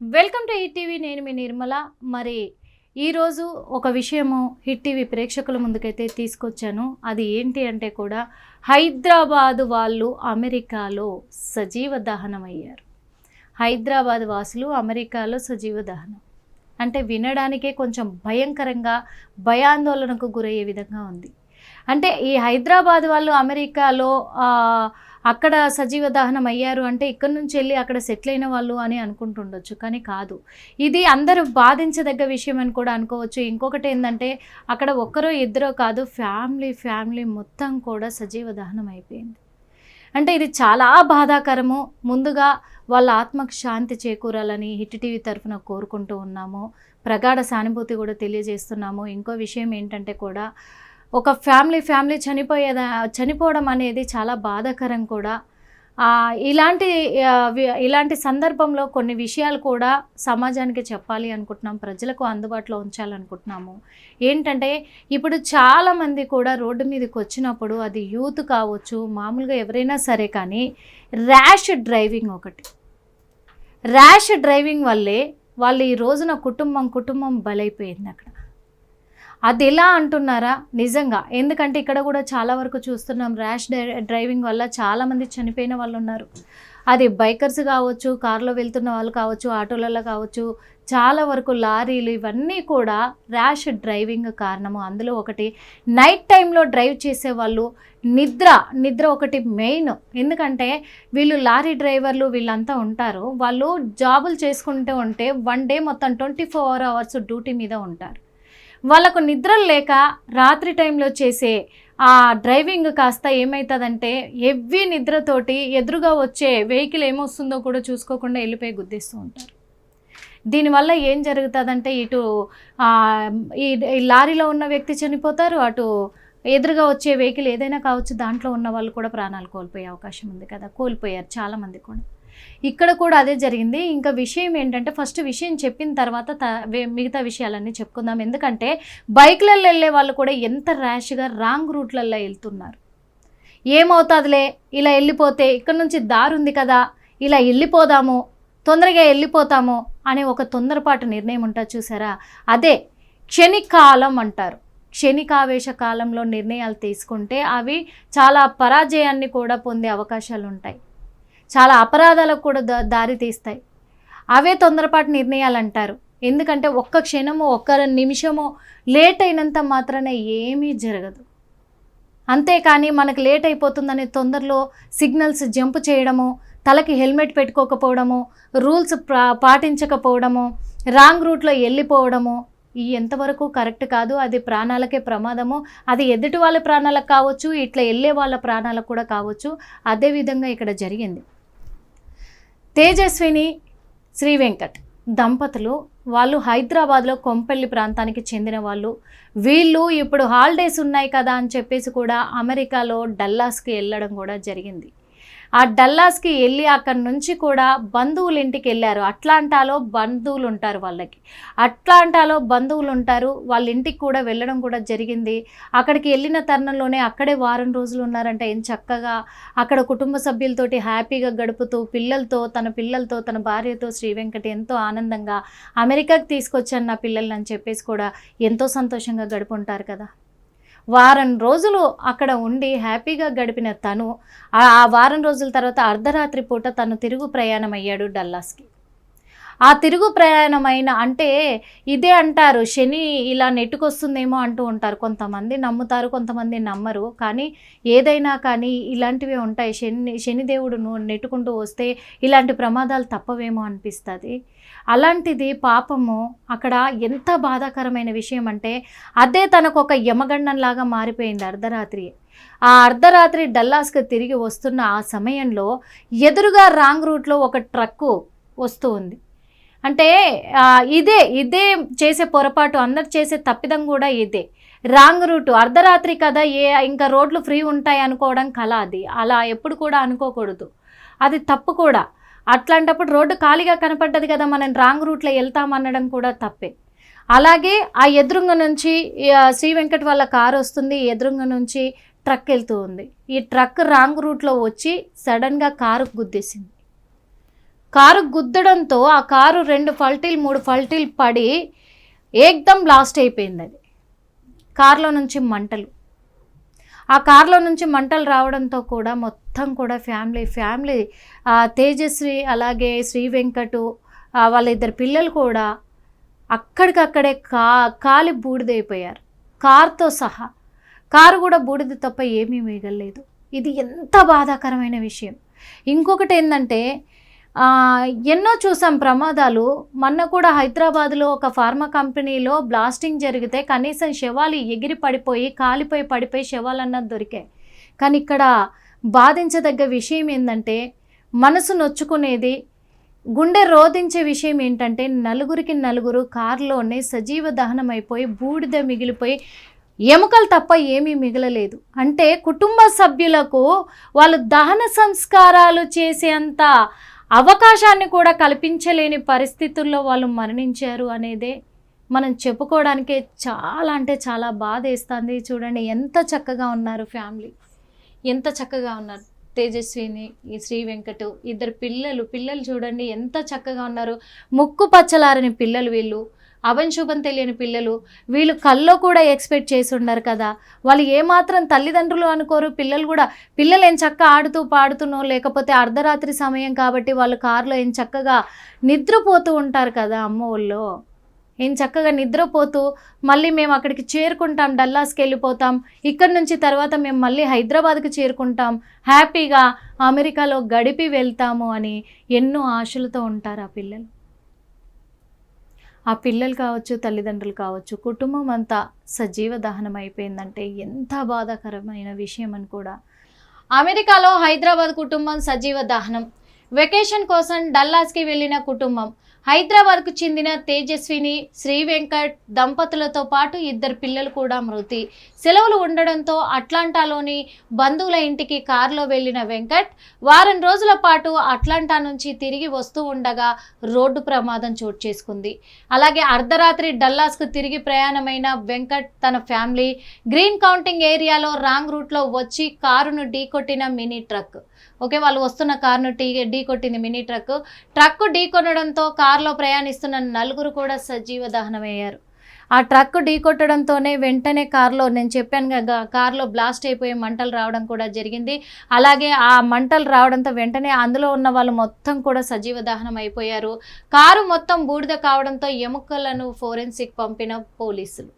Welcome to hit TV నేను మీ నిర్మల. మరి ఈరోజు ఒక విషయము హిట్ టీవీ ప్రేక్షకుల ముందుకైతే తీసుకొచ్చాను. అది ఏంటి అంటే కూడా హైదరాబాద్ వాళ్ళు అమెరికాలో సజీవ దహనం అయ్యారు. హైదరాబాద్ వాసులు అమెరికాలో సజీవ దహనం. అంటే వినడానికే కొంచెం భయంకరంగా భయాందోళనకు గురయ్యే విధంగా ఉంది. అంటే ఈ హైదరాబాద్ వాళ్ళు అమెరికాలో అక్కడ సజీవ దహనం అయ్యారు అంటే ఇక్కడ నుంచి వెళ్ళి అక్కడ సెటిల్ అయిన వాళ్ళు అని అనుకుంటుండొచ్చు కానీ కాదు. ఇది అందరూ బాధించదగ్గ విషయం అని కూడా అనుకోవచ్చు. ఇంకొకటి ఏంటంటే అక్కడ ఒక్కరో ఇద్దరో కాదు ఫ్యామిలీ ఫ్యామిలీ మొత్తం కూడా సజీవ దహనం అయిపోయింది. అంటే ఇది చాలా బాధాకరము. ముందుగా వాళ్ళ ఆత్మకు శాంతి చేకూరాలని హిట్ టీవీ తరఫున కోరుకుంటూ ఉన్నాము. ప్రగాఢ సానుభూతి కూడా తెలియజేస్తున్నాము. ఇంకో విషయం ఏంటంటే కూడా ఒక ఫ్యామిలీ ఫ్యామిలీ చనిపోయేదా చనిపోవడం అనేది చాలా బాధాకరం కూడా. ఇలాంటి ఇలాంటి సందర్భంలో కొన్ని విషయాలు కూడా సమాజానికి చెప్పాలి అనుకుంటున్నాం ప్రజలకు అందుబాటులో ఉంచాలనుకుంటున్నాము. ఏంటంటే ఇప్పుడు చాలామంది కూడా రోడ్డు మీదకి వచ్చినప్పుడు అది యూత్ కావచ్చు మామూలుగా ఎవరైనా సరే కానీ ర్యాష్ డ్రైవింగ్ ఒకటి. ర్యాష్ డ్రైవింగ్ వల్లే వాళ్ళు ఈ రోజున కుటుంబం కుటుంబం బలైపోయింది అక్కడ. అది ఎలా అంటున్నారా? నిజంగా. ఎందుకంటే ఇక్కడ కూడా చాలా వరకు చూస్తున్నాం ర్యాష్ డ్రైవింగ్ వల్ల చాలామంది చనిపోయిన వాళ్ళు ఉన్నారు అది బైకర్స్ కావచ్చు కారులో వెళ్తున్న వాళ్ళు కావచ్చు ఆటోలలో కావచ్చు చాలా వరకు లారీలు ఇవన్నీ కూడా ర్యాష్ డ్రైవింగ్ కారణము. అందులో ఒకటి నైట్ టైంలో డ్రైవ్ చేసే వాళ్ళు నిద్ర నిద్ర ఒకటి మెయిన్. ఎందుకంటే వీళ్ళు లారీ డ్రైవర్లు వీళ్ళంతా ఉంటారు. వాళ్ళు జాబులు చేసుకుంటూ ఉంటే వన్ డే మొత్తం ట్వంటీ ఫోర్ అవర్స్ డ్యూటీ మీద ఉంటారు. వాళ్ళకు నిద్ర లేక రాత్రి టైంలో చేసే ఆ డ్రైవింగ్ కాస్త ఏమవుతుందంటే హెవీ నిద్రతోటి ఎదురుగా వచ్చే వెహికల్ ఏమొస్తుందో కూడా చూసుకోకుండా వెళ్ళిపోయి గుద్దేస్తూ ఉంటారు. దీనివల్ల ఏం జరుగుతుందంటే ఇటు ఈ లారీలో ఉన్న వ్యక్తి చనిపోతారు అటు ఎదురుగా వచ్చే వెహికల్ ఏదైనా కావచ్చు దాంట్లో ఉన్న వాళ్ళు కూడా ప్రాణాలు కోల్పోయే అవకాశం ఉంది కదా కోల్పోయారు చాలామంది కూడా. ఇక్కడ కూడా అదే జరిగింది. ఇంకా విషయం ఏంటంటే ఫస్ట్ విషయం చెప్పిన తర్వాత త- మిగతా విషయాలన్నీ చెప్పుకుందాం. ఎందుకంటే బైక్లలో వెళ్ళే వాళ్ళు కూడా ఎంత ర్యాష్గా రాంగ్ రూట్లలో వెళ్తున్నారు. ఏమవుతుందిలే? ఇలా వెళ్ళిపోతే ఇక్కడ నుంచి దారి ఉంది కదా? ఇలా వెళ్ళిపోదాము తొందరగా వెళ్ళిపోతాము అనే ఒక తొందరపాటు నిర్ణయం ఉంటుంది చూసారా? అదే క్షణికాలం అంటారు. క్షణికావేశ కాలంలో నిర్ణయాలు తీసుకుంటే అవి చాలా పరాజయాన్ని కూడా పొందే అవకాశాలు ఉంటాయి. చాలా అపరాధాలకు కూడా దారి తీస్తాయి. అవే తొందరపాటు నిర్ణయాలు అంటారు ఎందుకంటే ఒక్క క్షణము ఒక్క నిమిషము లేట్ అయినంత మాత్రాన ఏమీ జరగదు. అంతేకాని మనకు లేట్ అయిపోతుందనే తొందరలో సిగ్నల్స్ జంప్ చేయడము తలకి హెల్మెట్ పెట్టుకోకపోవడము రూల్స్ పాటించకపోవడము రాంగ్ రూట్లో వెళ్ళిపోవడము ఈ ఎంతవరకు కరెక్ట్ కాదు అది ప్రాణాలకే ప్రమాదము అది ఎదుటి వాళ్ళ ప్రాణాలకు కావచ్చు ఇట్లా వెళ్ళే వాళ్ళ ప్రాణాలకు కూడా కావచ్చు అదేవిధంగా ఇక్కడ జరిగింది. తేజస్విని శ్రీ వెంకట్ దంపతులు వాళ్ళు హైదరాబాద్లో కొంపల్లి ప్రాంతానికి చెందిన వాళ్ళు. వీళ్ళు ఇప్పుడు హాలిడేస్ ఉన్నాయి కదా అని చెప్పేసి కూడా అమెరికాలో డల్లాస్కి వెళ్ళడం కూడా జరిగింది. ఆ డల్లాస్కి వెళ్ళి అక్కడి నుంచి కూడా బంధువుల ఇంటికి వెళ్ళారు అట్లాంటాలో బంధువులు ఉంటారు వాళ్ళకి. అట్లాంటాలో బంధువులు ఉంటారు వాళ్ళ ఇంటికి కూడా వెళ్ళడం కూడా జరిగింది. అక్కడికి వెళ్ళిన తరుణంలోనే అక్కడే వారం రోజులు ఉన్నారంటే. ఏం చక్కగా అక్కడ కుటుంబ సభ్యులతోటి హ్యాపీగా గడుపుతూ పిల్లలతో తన పిల్లలతో తన భార్యతో శ్రీ వెంకట ఎంతో ఆనందంగా అమెరికాకి తీసుకొచ్చాను నా పిల్లల్ని అని చెప్పేసి కూడా ఎంతో సంతోషంగా గడుపుంటారు కదా. వారం రోజులు అక్కడ ఉండి హ్యాపీగా గడిపిన తను ఆ వారం రోజుల తర్వాత అర్ధరాత్రి పూట తను తిరుగు ప్రయాణం అయ్యాడు డల్లాస్కి. ఆ తిరుగు ప్రయాణం అయిన అంటే ఇదే అంటారు శని ఇలా నెట్టుకొస్తుందేమో అంటూ ఉంటారు. కొంతమంది నమ్ముతారు కొంతమంది నమ్మరు. కానీ ఏదైనా కానీ ఇలాంటివి ఉంటాయి. శని శనిదేవుడు నెట్టుకుంటూ వస్తే ఇలాంటి ప్రమాదాలు తప్పవేమో అనిపిస్తుంది. అలాంటిది పాపము అక్కడ ఎంత బాధాకరమైన విషయం అంటే అదే తనకు ఒక యమగండంలాగా మారిపోయింది అర్ధరాత్రి. ఆ అర్ధరాత్రి డల్లాస్కి తిరిగి వస్తున్న ఆ సమయంలో ఎదురుగా రాంగ్ రూట్లో ఒక ట్రక్కు వస్తూ ఉంది. అంటే ఇదే ఇదే చేసే పొరపాటు అందరు చేసే తప్పిదం కూడా ఇదే. రాంగ్ రూట్ అర్ధరాత్రి కదా ఏ ఇంకా రోడ్లు ఫ్రీ ఉంటాయి అనుకోవడం కల అది. అలా ఎప్పుడు కూడా అనుకోకూడదు. అది తప్పు కూడా. అట్లాంటప్పుడు రోడ్డు ఖాళీగా కనపడ్డది కదా మనం రాంగ్ రూట్లో వెళ్తామనడం కూడా తప్పే. అలాగే ఆ ఎదురుంగ నుంచి శ్రీ వెంకట్ వాళ్ళ కారు వస్తుంది ఎదురుంగ నుంచి ట్రక్ వెళ్తూ ఉంది. ఈ ట్రక్ రాంగ్ రూట్లో వచ్చి సడన్గా కారు గుద్దేసింది. కారు గుద్దడంతో ఆ కారు రెండు ఫల్టీలు మూడు ఫల్టీలు పడి ఏకదం లాస్ట్ అయిపోయింది అది. కారులో నుంచి మంటలు. ఆ కార్లో నుంచి మంటలు రావడంతో కూడా మొత్తం కూడా ఫ్యామిలీ ఫ్యామిలీ తేజస్వి అలాగే శ్రీ వెంకటు వాళ్ళ ఇద్దరు పిల్లలు కూడా అక్కడికక్కడే కా కాలి బూడిదైపోయారు. కార్తో సహా. కారు కూడా బూడిద తప్ప ఏమీ మిగలలేదు. ఇది ఎంత బాధాకరమైన విషయం. ఇంకొకటి ఏంటంటే ఎన్నో చూసాం ప్రమాదాలు. మొన్న కూడా హైదరాబాద్లో ఒక ఫార్మా కంపెనీలో బ్లాస్టింగ్ జరిగితే కనీసం శవాలు ఎగిరి పడిపోయి కాలిపోయి పడిపోయి శవాలు అన్నది దొరికాయి. కానీ ఇక్కడ బాధించదగ్గ విషయం ఏంటంటే మనసు నొచ్చుకునేది గుండె రోధించే విషయం ఏంటంటే నలుగురికి నలుగురు కారులోనే సజీవ దహనం అయిపోయి బూడిద మిగిలిపోయి ఎముకలు తప్ప ఏమీ మిగలలేదు. అంటే కుటుంబ సభ్యులకు వాళ్ళు దహన సంస్కారాలు చేసేంత అవకాశాన్ని కూడా కల్పించలేని పరిస్థితుల్లో వాళ్ళు మరణించారు అనేదే మనం చెప్పుకోవడానికే చాలా అంటే చాలా బాధ వేస్తుంది చూడండి ఎంత చక్కగా ఉన్నారు ఫ్యామిలీ. ఎంత చక్కగా ఉన్నారు. తేజస్విని ఈ శ్రీ వెంకటు ఇద్దరు పిల్లలు పిల్లలు చూడండి ఎంత చక్కగా ఉన్నారు. ముక్కు పచ్చలారని పిల్లలు వీళ్ళు. అవంశుభం తెలియని పిల్లలు వీళ్ళు కల్లో కూడా ఎక్స్పెక్ట్ చేసి ఉండరు కదా. వాళ్ళు ఏమాత్రం తల్లిదండ్రులు అనుకోరు పిల్లలు కూడా పిల్లలు ఏం చక్క ఆడుతూ పాడుతునో లేకపోతే అర్ధరాత్రి సమయం కాబట్టి వాళ్ళు కారులో ఏం చక్కగా నిద్రపోతూ ఉంటారు కదా అమ్మ వాళ్ళు ఏం చక్కగా నిద్రపోతూ మళ్ళీ మేము అక్కడికి చేరుకుంటాం డల్లాస్కి వెళ్ళిపోతాం. ఇక్కడ నుంచి తర్వాత మేము మళ్ళీ హైదరాబాద్కి చేరుకుంటాం. హ్యాపీగా అమెరికాలో గడిపి వెళ్తాము అని ఎన్నో ఆశలతో ఉంటారు ఆ పిల్లలు. ఆ పిల్లలు కావచ్చు తల్లిదండ్రులు కావచ్చు కుటుంబం అంతా సజీవ దహనం అయిపోయిందంటే ఎంత బాధాకరమైన విషయం అని కూడా. అమెరికాలో హైదరాబాద్ కుటుంబం సజీవ దహనం. వెకేషన్ కోసం డల్లాస్కి వెళ్ళిన కుటుంబం హైదరాబాద్కు చెందిన తేజస్విని శ్రీ వెంకట్ దంపతులతో పాటు ఇద్దరు పిల్లలు కూడా మృతి. సెలవులు ఉండడంతో అట్లాంటాలోని బంధువుల ఇంటికి కారులో వెళ్ళిన వెంకట్ వారం రోజుల పాటు అట్లాంటా నుంచి తిరిగి వస్తూ ఉండగా రోడ్డు ప్రమాదం చోటు చేసుకుంది. అలాగే అర్ధరాత్రి డల్లాస్కు తిరిగి ప్రయాణమైన వెంకట్ తన ఫ్యామిలీ గ్రీన్ కౌంటింగ్ ఏరియాలో రాంగ్ రూట్లో వచ్చి కారును ఢీకొట్టిన మినీ ట్రక్. ఓకే వాళ్ళు వస్తున్న కారును టీ ఢీ కొట్టింది మినీ ట్రక్. ట్రక్ ఢీ కొనడంతో కారులో ప్రయాణిస్తున్న నలుగురు కూడా సజీవ దహనమయ్యారు. ఆ ట్రక్ ఢీ కొట్టడంతోనే వెంటనే కారులో నేను చెప్పాను కదా కారులో బ్లాస్ట్ అయిపోయి మంటలు రావడం కూడా జరిగింది. అలాగే ఆ మంటలు రావడంతో వెంటనే అందులో ఉన్న వాళ్ళు మొత్తం కూడా సజీవ దహనం అయిపోయారు. కారు మొత్తం బూడిద కావడంతో ఎముకలను ఫోరెన్సిక్ పంపిన పోలీసులు.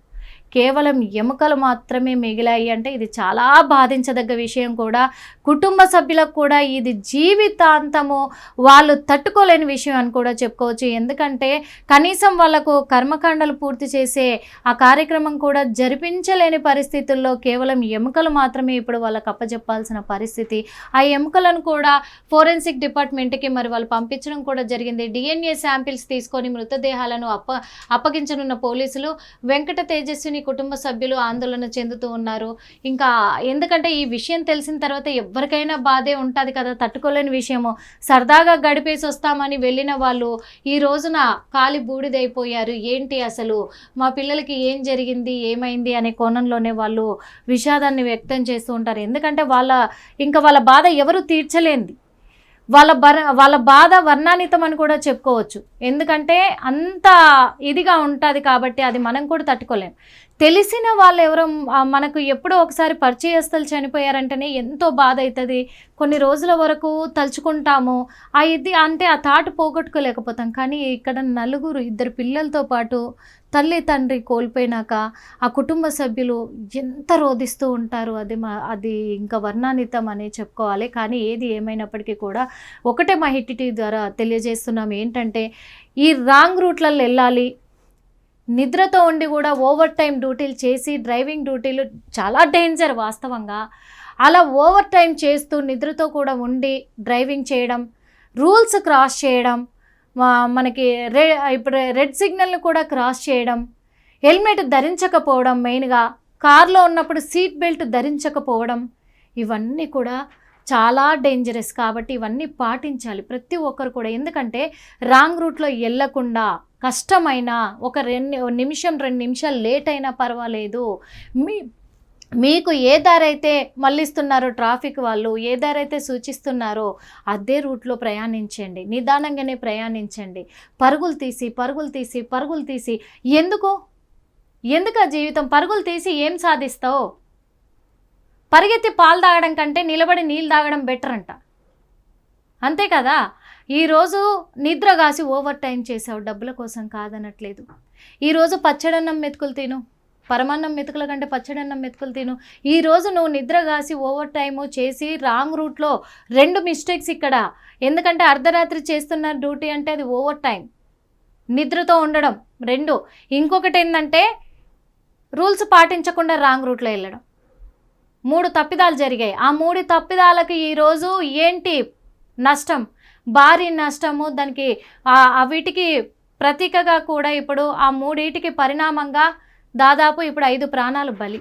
కేవలం ఎముకలు మాత్రమే మిగిలాయి అంటే ఇది చాలా బాధించదగ్గ విషయం కూడా. కుటుంబ సభ్యులకు కూడా ఇది జీవితాంతము వాళ్ళు తట్టుకోలేని విషయం అని కూడా చెప్పుకోవచ్చు. ఎందుకంటే కనీసం వాళ్ళకు కర్మకాండలు పూర్తి చేసే ఆ కార్యక్రమం కూడా జరిపించలేని పరిస్థితుల్లో కేవలం ఎముకలు మాత్రమే ఇప్పుడు వాళ్ళకు అప్పచెప్పాల్సిన పరిస్థితి. ఆ ఎముకలను కూడా ఫోరెన్సిక్ డిపార్ట్మెంట్కి మరి వాళ్ళు పంపించడం కూడా జరిగింది. డిఎన్ఏ శాంపిల్స్ తీసుకొని మృతదేహాలను అప్ప అప్పగించనున్న పోలీసులు వెంకట తేజస్విని కుటుంబ సభ్యులు ఆందోళన చెందుతూ ఉన్నారు. ఇంకా ఎందుకంటే ఈ విషయం తెలిసిన తర్వాత ఎవరికైనా బాధే ఉంటుంది కదా తట్టుకోలేని విషయము. సరదాగా గడిపేసి వస్తామని వెళ్ళిన వాళ్ళు ఈ రోజున కాలి బూడిదైపోయారు. ఏంటి అసలు? మా పిల్లలకి ఏం జరిగింది? ఏమైంది? అనే కోణంలోనే వాళ్ళు విషాదాన్ని వ్యక్తం చేస్తూ ఉంటారు. ఎందుకంటే వాళ్ళ ఇంకా వాళ్ళ బాధ ఎవరు తీర్చలేంది. వాళ్ళ బర వాళ్ళ బాధ వర్ణానితం అని కూడా చెప్పుకోవచ్చు. ఎందుకంటే అంత ఇదిగా ఉంటుంది కాబట్టి అది మనం కూడా తట్టుకోలేం. తెలిసిన వాళ్ళు ఎవరో మనకు ఎప్పుడో ఒకసారి పరిచయస్తులు చనిపోయారంటేనే ఎంతో బాధ అవుతుంది కొన్ని రోజుల వరకు తలుచుకుంటాము. ఆ ఇది అంటే ఆ తాటు పోగొట్టుకోలేకపోతాం. కానీ ఇక్కడ నలుగురు ఇద్దరు పిల్లలతో పాటు తల్లి తండ్రి కోల్పోయినాక ఆ కుటుంబ సభ్యులు ఎంత రోధిస్తూ ఉంటారు. అది మా అది ఇంకా వర్ణానితం అనే చెప్పుకోవాలి. కానీ ఏది ఏమైనప్పటికీ కూడా ఒకటే మా హిట్ ద్వారా తెలియజేస్తున్నాం. ఏంటంటే ఈ రాంగ్ రూట్లలో వెళ్ళాలి. నిద్రతో ఉండి కూడా ఓవర్ టైం డ్యూటీలు చేసి డ్రైవింగ్ డ్యూటీలు చాలా డేంజర్ వాస్తవంగా. అలా ఓవర్ టైం చేస్తూ నిద్రతో కూడా ఉండి డ్రైవింగ్ చేయడం రూల్స్ క్రాస్ చేయడం మనకి రె ఇప్పుడు రెడ్ సిగ్నల్ని కూడా క్రాస్ చేయడం హెల్మెట్ ధరించకపోవడం మెయిన్గా కార్లో ఉన్నప్పుడు సీట్ బెల్ట్ ధరించకపోవడం ఇవన్నీ కూడా చాలా డేంజరస్ కాబట్టి ఇవన్నీ పాటించాలి ప్రతి ఒక్కరు కూడా. ఎందుకంటే రాంగ్ రూట్లో వెళ్ళకుండా కష్టమైన ఒక రెండు నిమిషం రెండు నిమిషాలు లేట్ అయినా పర్వాలేదు. మీ మీకు ఏ దారైతే మళ్ళిస్తున్నారో ట్రాఫిక్ వాళ్ళు ఏ దారైతే సూచిస్తున్నారో అదే రూట్లో ప్రయాణించండి. నిదానంగానే ప్రయాణించండి. పరుగులు తీసి పరుగులు తీసి పరుగులు తీసి. ఎందుకు? ఎందుకు ఆ జీవితం? పరుగులు తీసి ఏం సాధిస్తావు? పరిగెత్తి పాలు తాగడం కంటే నిలబడి నీళ్ళు తాగడం బెటర్ అంట. అంతే కదా? ఈరోజు నిద్ర కాసి ఓవర్ టైం చేసావు డబ్బుల కోసం కాదనట్లేదు. ఈరోజు పచ్చడన్నం మెతుకులు తిను. పరమాన్నం మెతుకుల కంటే పచ్చడన్నం మెతుకులు తిను. ఈరోజు నువ్వు నిద్ర కాసి ఓవర్ టైము చేసి రాంగ్ రూట్లో రెండు మిస్టేక్స్ ఇక్కడ. ఎందుకంటే అర్ధరాత్రి చేస్తున్న డ్యూటీ అంటే అది ఓవర్ టైం నిద్రతో ఉండడం రెండు. ఇంకొకటి ఏంటంటే రూల్స్ పాటించకుండా రాంగ్ రూట్లో వెళ్ళడం. మూడు తప్పిదాలు జరిగాయి. ఆ మూడు తప్పిదాలకు ఈరోజు ఏంటి నష్టం? భారీ నష్టము. దానికి వీటికి ప్రతీకగా కూడా ఇప్పుడు ఆ మూడింటికి పరిణామంగా దాదాపు ఇప్పుడు ఐదు ప్రాణాలు బలి.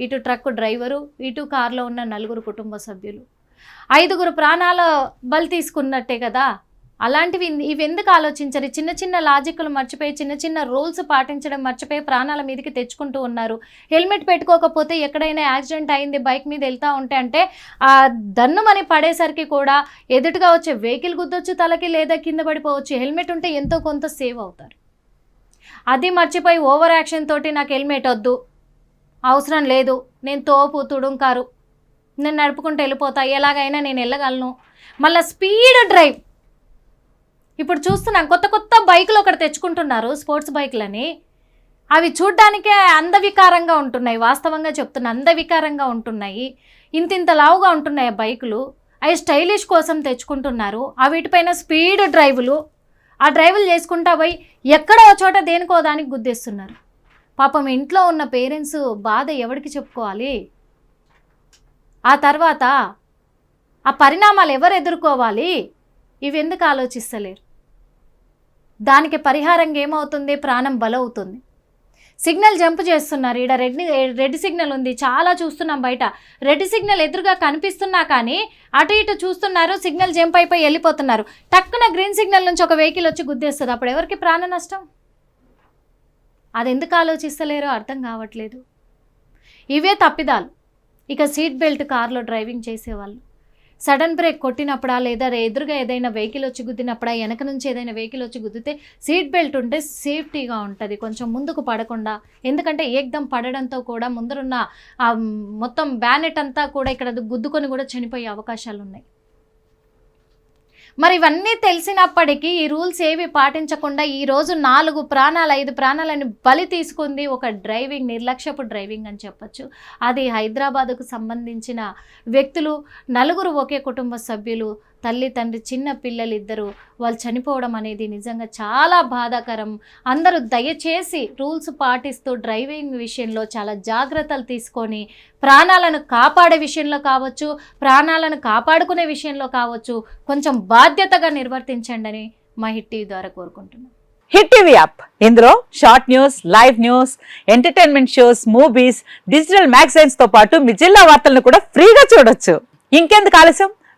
ఇటు ట్రక్ డ్రైవరు ఇటు కారులో ఉన్న నలుగురు కుటుంబ సభ్యులు. ఐదుగురు ప్రాణాల బలి తీసుకున్నట్టే కదా? అలాంటివి ఇవి ఎందుకు ఆలోచించరు? చిన్న చిన్న లాజిక్లు మర్చిపోయి చిన్న చిన్న రూల్స్ పాటించడం మర్చిపోయి ప్రాణాల మీదకి తెచ్చుకుంటూ ఉన్నారు. హెల్మెట్ పెట్టుకోకపోతే ఎక్కడైనా యాక్సిడెంట్ అయింది బైక్ మీద వెళ్తూ ఉంటే అంటే ఆ దన్నుమని పడేసరికి కూడా ఎదుటిగా వచ్చే వెహికల్ గుద్దొచ్చు తలకి లేదా కింద పడిపోవచ్చు. హెల్మెట్ ఉంటే ఎంతో కొంత సేవ్ అవుతారు. అది మర్చిపోయి ఓవర్ యాక్షన్ తోటి నాకు హెల్మెట్ వద్దు అవసరం లేదు నేను తోపు తుడుంకారు నేను నడుపుకుంటూ వెళ్ళిపోతా ఎలాగైనా నేను వెళ్ళగలను. మళ్ళీ స్పీడ్ డ్రైవ్. ఇప్పుడు చూస్తున్నాం కొత్త కొత్త బైకులు ఒకటి తెచ్చుకుంటున్నారు స్పోర్ట్స్ బైకులని. అవి చూడ్డానికే అందవికారంగా ఉంటున్నాయి వాస్తవంగా చెప్తున్నా అందవికారంగా ఉంటున్నాయి. ఇంత ఇంత లావుగా ఉంటున్నాయి ఆ బైకులు. అవి స్టైలిష్ కోసం తెచ్చుకుంటున్నారు. ఆ వీటిపైన స్పీడ్ డ్రైవులు. ఆ డ్రైవులు చేసుకుంటా పోయి ఎక్కడో చోట దేనికో దానికి గుద్దేస్తున్నారు. పాపం ఇంట్లో ఉన్న పేరెంట్స్ బాధ ఎవరికి చెప్పుకోవాలి? ఆ తర్వాత ఆ పరిణామాలు ఎవరు ఎదుర్కోవాలి ఇవి ఎందుకు ఆలోచిస్తలేరు? దానికి పరిహారంగా ఏమవుతుంది? ప్రాణం బలవుతుంది. సిగ్నల్ జంప్ చేస్తున్నారు. ఈడ రెడ్ రెడ్ సిగ్నల్ ఉంది. చాలా చూస్తున్నాం బయట. రెడ్ సిగ్నల్ ఎదురుగా కనిపిస్తున్నా కానీ అటు ఇటు చూస్తున్నారు. సిగ్నల్ జంప్ అయిపోయి వెళ్ళిపోతున్నారు. టక్కున గ్రీన్ సిగ్నల్ నుంచి ఒక వెహికల్ వచ్చి గుద్దేస్తుంది. అప్పుడు ఎవరికి ప్రాణ నష్టం? అది ఎందుకు ఆలోచిస్తలేరో అర్థం కావట్లేదు. ఇవే తప్పిదాలు. ఇక సీట్ బెల్ట్ కార్లో డ్రైవింగ్ చేసేవాళ్ళు. సడన్ బ్రేక్ కొట్టినప్పుడా లేదా ఎదురుగా ఏదైనా వెహికల్ వచ్చి గుద్దినప్పుడా వెనక నుంచి ఏదైనా వెహికల్ వచ్చి గుద్దితే సీట్ బెల్ట్ ఉంటే సేఫ్టీగా ఉంటుంది. కొంచెం ముందుకు పడకుండా. ఎందుకంటే ఏకదం పడడంతో కూడా ముందరున్న ఆ మొత్తం బ్యానెట్ అంతా కూడా ఇక్కడ గుద్దుకొని కూడా చనిపోయే అవకాశాలు ఉన్నాయి మరి ఇవన్నీ తెలిసినప్పటికీ ఈ రూల్స్ ఏవి పాటించకుండా ఈ రోజు నాలుగు ప్రాణాలు ఐదు ప్రాణాలని బలి తీసుకుంది ఒక డ్రైవింగ్ నిర్లక్ష్యపు డ్రైవింగ్ అని చెప్పొచ్చు. అది హైదరాబాద్కు సంబంధించిన వ్యక్తులు నలుగురు ఒకే కుటుంబ సభ్యులు తల్లి తండ్రి చిన్న పిల్లలు ఇద్దరు వాళ్ళు చనిపోవడం అనేది నిజంగా చాలా బాధాకరం. అందరూ దయచేసి రూల్స్ పాటిస్తూ డ్రైవింగ్ విషయంలో చాలా జాగ్రత్తలు తీసుకొని ప్రాణాలను కాపాడే విషయంలో కావచ్చు ప్రాణాలను కాపాడుకునే విషయంలో కావచ్చు కొంచెం బాధ్యతగా నిర్వర్తించండి అని మా హిట్ టీవీ ద్వారా కోరుకుంటున్నాను హిట్ టీవీ యాప్. ఇందులో short news live news entertainment shows movies digital మ్యాగజైన్స్తో పాటు మీ జిల్లా వార్తలను కూడా ఫ్రీగా చూడొచ్చు. ఇంకెందుకు ఆలస్యం?